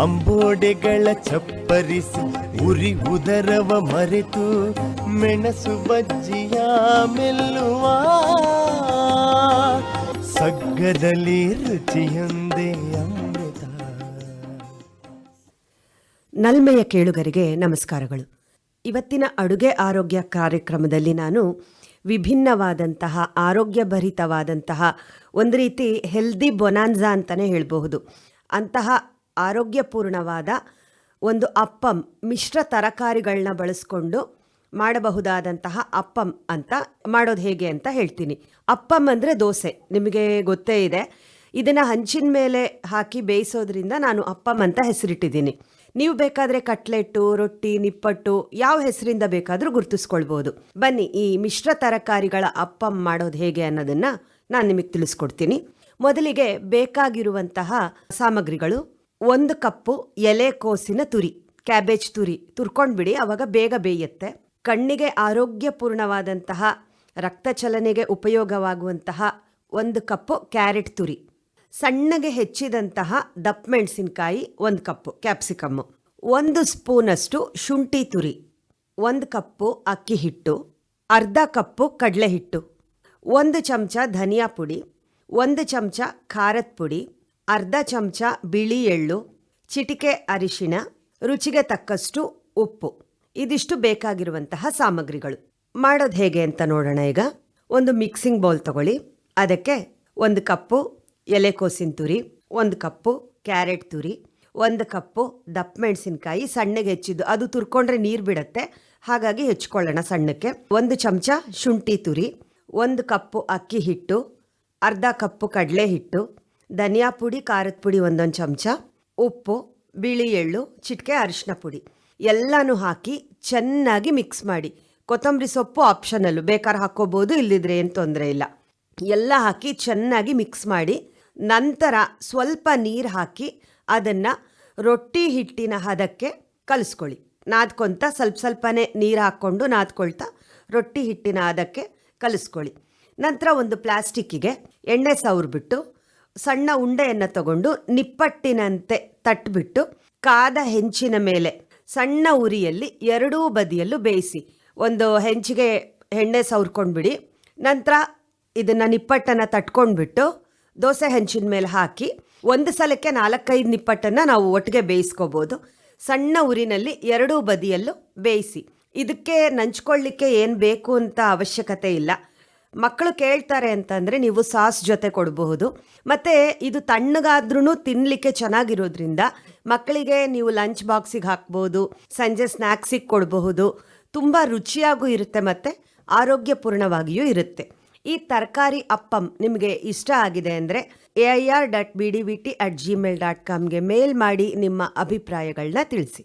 ಅಂಬೋಡೆಗಳ ಚಪ್ಪರಿಸಿ ಉರಿ ಉದರವ ಮರೆತು ಮೆಣಸು ಬಜ್ಜಿಯ ಮೆಲ್ಲುವ. ಸಗ್ಗದಲ್ಲಿ ರುಚಿಯೊಂದೇ ಅಮೃತ. ನಲ್ಮೆಯ ಕೇಳುಗರಿಗೆ ನಮಸ್ಕಾರಗಳು. ಇವತ್ತಿನ ಅಡುಗೆ ಆರೋಗ್ಯ ಕಾರ್ಯಕ್ರಮದಲ್ಲಿ ನಾನು ವಿಭಿನ್ನವಾದಂತಹ, ಆರೋಗ್ಯಭರಿತವಾದಂತಹ ಒಂದು ರೀತಿ ಹೆಲ್ದಿ ಬೊನಾನ್ಸಾ ಅಂತಲೇ ಹೇಳಬಹುದು. ಅಂತಹ ಆರೋಗ್ಯಪೂರ್ಣವಾದ ಒಂದು ಅಪ್ಪಂ, ಮಿಶ್ರ ತರಕಾರಿಗಳನ್ನ ಬಳಸ್ಕೊಂಡು ಮಾಡಬಹುದಾದಂತಹ ಅಪ್ಪಂ ಅಂತ ಮಾಡೋದು ಹೇಗೆ ಅಂತ ಹೇಳ್ತೀನಿ. ಅಪ್ಪಂ ಅಂದರೆ ದೋಸೆ, ನಿಮಗೆ ಗೊತ್ತೇ ಇದೆ. ಇದನ್ನು ಹಂಚಿನ ಮೇಲೆ ಹಾಕಿ ಬೇಯಿಸೋದ್ರಿಂದ ನಾನು ಅಪ್ಪಂ ಅಂತ ಹೆಸರಿಟ್ಟಿದ್ದೀನಿ. ನೀವು ಬೇಕಾದರೆ ಕಟ್ಲೆಟ್ಟು, ರೊಟ್ಟಿ, ನಿಪ್ಪಟ್ಟು ಯಾವ ಹೆಸರಿಂದ ಬೇಕಾದರೂ ಗುರುತಿಸ್ಕೊಳ್ಬೋದು. ಬನ್ನಿ, ಈ ಮಿಶ್ರ ತರಕಾರಿಗಳ ಅಪ್ಪಂ ಮಾಡೋದು ಹೇಗೆ ಅನ್ನೋದನ್ನು ನಾನು ನಿಮಗೆ ತಿಳಿಸ್ಕೊಡ್ತೀನಿ. ಮೊದಲಿಗೆ ಬೇಕಾಗಿರುವಂತಹ ಸಾಮಗ್ರಿಗಳು ಒಂದು ಕಪ್ಪು ಎಲೆಕೋಸಿನ ತುರಿ, ಕ್ಯಾಬೇಜ್ ತುರಿ ತುರ್ಕೊಂಡ್ಬಿಡಿ ಅವಾಗ ಬೇಗ ಬೇಯುತ್ತೆ. ಕಣ್ಣಿಗೆ ಆರೋಗ್ಯಪೂರ್ಣವಾದಂತಹ ರಕ್ತ ಚಲನೆಗೆ ಉಪಯೋಗವಾಗುವಂತಹ ಒಂದು ಕಪ್ಪು ಕ್ಯಾರೆಟ್ ತುರಿ. ಸಣ್ಣಗೆ ಹೆಚ್ಚಿದಂತಹ ದಪ್ಪ ಮೆಣಸಿನಕಾಯಿ ಒಂದು ಕಪ್ಪು ಕ್ಯಾಪ್ಸಿಕಮ್ಮು. ಒಂದು ಸ್ಪೂನಷ್ಟು ಶುಂಠಿ ತುರಿ, ಒಂದು ಕಪ್ಪು ಅಕ್ಕಿ ಹಿಟ್ಟು, ಅರ್ಧ ಕಪ್ಪು ಕಡಲೆ ಹಿಟ್ಟು ಒಂದು ಚಮಚ ಧನಿಯಾ ಪುಡಿ, ಒಂದು ಚಮಚ ಖಾರದ ಪುಡಿ ಅರ್ಧ ಚಮಚ ಬಿಳಿ ಎಳ್ಳು, ಚಿಟಿಕೆ ಅರಿಶಿಣ, ರುಚಿಗೆ ತಕ್ಕಷ್ಟು ಉಪ್ಪು. ಇದಿಷ್ಟು ಬೇಕಾಗಿರುವಂತಹ ಸಾಮಗ್ರಿಗಳು. ಮಾಡೋದು ಹೇಗೆ ಅಂತ ನೋಡೋಣ ಈಗ. ಒಂದು ಮಿಕ್ಸಿಂಗ್ ಬೌಲ್ ತಗೊಳ್ಳಿ. ಅದಕ್ಕೆ ಒಂದು ಕಪ್ಪು ಎಲೆಕೋಸಿನ ತುರಿ, ಒಂದು ಕಪ್ಪು ಕ್ಯಾರೆಟ್ ತುರಿ, ಒಂದು ಕಪ್ಪು ದಪ್ಪ ಮೆಣಸಿನ್ಕಾಯಿ ಸಣ್ಣಗೆ ಹೆಚ್ಚಿದ್ದು. ಅದು ತುರ್ಕೊಂಡ್ರೆ ನೀರು ಬಿಡತ್ತೆ. ಹಾಗಾಗಿ ಹೆಚ್ಕೊಳ್ಳೋಣ ಸಣ್ಣಕ್ಕೆ. ಒಂದು ಚಮಚ ಶುಂಠಿ ತುರಿ, ಒಂದು ಕಪ್ಪು ಅಕ್ಕಿ ಹಿಟ್ಟು, ಅರ್ಧ ಕಪ್ಪು ಕಡಲೆ ಹಿಟ್ಟು ಧನಿಯಾ ಪುಡಿ, ಖಾರದ ಪುಡಿ ಒಂದೊಂದು ಚಮಚ, ಉಪ್ಪು, ಬಿಳಿ ಎಳ್ಳು, ಚಿಟಿಕೆ ಅರಿಶಿನ ಪುಡಿ. ಎಲ್ಲನೂ ಹಾಕಿ ಚೆನ್ನಾಗಿ ಮಿಕ್ಸ್ ಮಾಡಿ. ಕೊತ್ತಂಬರಿ ಸೊಪ್ಪು ಆಪ್ಷನಲ್ಲು ಬೇಕಾದ್ರೆ ಹಾಕ್ಕೋಬೋದು ಇಲ್ಲಿದ್ರೆ ಏನು ತೊಂದರೆ ಇಲ್ಲ. ಎಲ್ಲ ಹಾಕಿ ಚೆನ್ನಾಗಿ ಮಿಕ್ಸ್ ಮಾಡಿ. ನಂತರ ಸ್ವಲ್ಪ ನೀರು ಹಾಕಿ ಅದನ್ನು ರೊಟ್ಟಿ ಹಿಟ್ಟಿನ ಹದಕ್ಕೆ ಕಲಿಸ್ಕೊಳ್ಳಿ. ನಾದ್ಕೊತ ಸ್ವಲ್ಪ ಸ್ವಲ್ಪನೇ ನೀರು ಹಾಕ್ಕೊಂಡು ನಾದ್ಕೊಳ್ತಾ ರೊಟ್ಟಿ ಹಿಟ್ಟಿನ ಹದಕ್ಕೆ ಕಲಿಸ್ಕೊಳ್ಳಿ. ನಂತರ ಒಂದು ಪ್ಲಾಸ್ಟಿಕ್ಕಿಗೆ ಎಣ್ಣೆ ಸವರ್ಬಿಟ್ಟು ಸಣ್ಣ ಉಂಡೆಯನ್ನು ತಗೊಂಡು ನಿಪ್ಪಟ್ಟಿನಂತೆ ತಟ್ಬಿಟ್ಟು ಕಾದ ಹೆಂಚಿನ ಮೇಲೆ ಸಣ್ಣ ಉರಿಯಲ್ಲಿ ಎರಡೂ ಬದಿಯಲ್ಲೂ ಬೇಯಿಸಿ ಒಂದು ಹೆಂಚಿಗೆ ಎಣ್ಣೆ ಸವರ್ಕೊಂಡ್ಬಿಡಿ. ನಂತರ ಇದನ್ನು ನಿಪ್ಪಟ್ಟನ್ನು ತಟ್ಕೊಂಡ್ಬಿಟ್ಟು ದೋಸೆ ಹೆಂಚಿನ ಮೇಲೆ ಹಾಕಿ ಒಂದು ಸಲಕ್ಕೆ ನಾಲ್ಕೈದು ನಿಪ್ಪಟ್ಟನ್ನು ನಾವು ಒಟ್ಟಿಗೆ ಬೇಯಿಸ್ಕೋಬೋದು. ಸಣ್ಣ ಉರಿನಲ್ಲಿ ಎರಡೂ ಬದಿಯಲ್ಲೂ ಬೇಯಿಸಿ. ಇದಕ್ಕೆ ನಂಚ್ಕೊಳ್ಳಿಕ್ಕೆ ಏನು ಬೇಕು ಅಂತ ಅವಶ್ಯಕತೆ ಇಲ್ಲ. ಮಕ್ಕಳು ಕೇಳ್ತಾರೆ ಅಂತಂದರೆ ನೀವು ಸಾಸ್ ಜೊತೆ ಕೊಡಬಹುದು. ಮತ್ತು ಇದು ತಣ್ಣಗಾದ್ರೂ ತಿನ್ನಲಿಕ್ಕೆ ಚೆನ್ನಾಗಿರೋದ್ರಿಂದ ಮಕ್ಕಳಿಗೆ ನೀವು ಲಂಚ್ ಬಾಕ್ಸಿಗೆ ಹಾಕ್ಬೋದು, ಸಂಜೆ ಸ್ನ್ಯಾಕ್ಸಿಗೆ ಕೊಡಬಹುದು. ತುಂಬ ರುಚಿಯಾಗೂ ಇರುತ್ತೆ ಮತ್ತು ಆರೋಗ್ಯಪೂರ್ಣವಾಗಿಯೂ ಇರುತ್ತೆ. ಈ ತರಕಾರಿ ಅಪ್ಪಂ ನಿಮಗೆ ಇಷ್ಟ ಆಗಿದೆ ಅಂದರೆ A I R dot B D V T at Gmail dot ಕಾಮ್ಗೆ mail ಮಾಡಿ ನಿಮ್ಮ ಅಭಿಪ್ರಾಯಗಳನ್ನ ತಿಳಿಸಿ.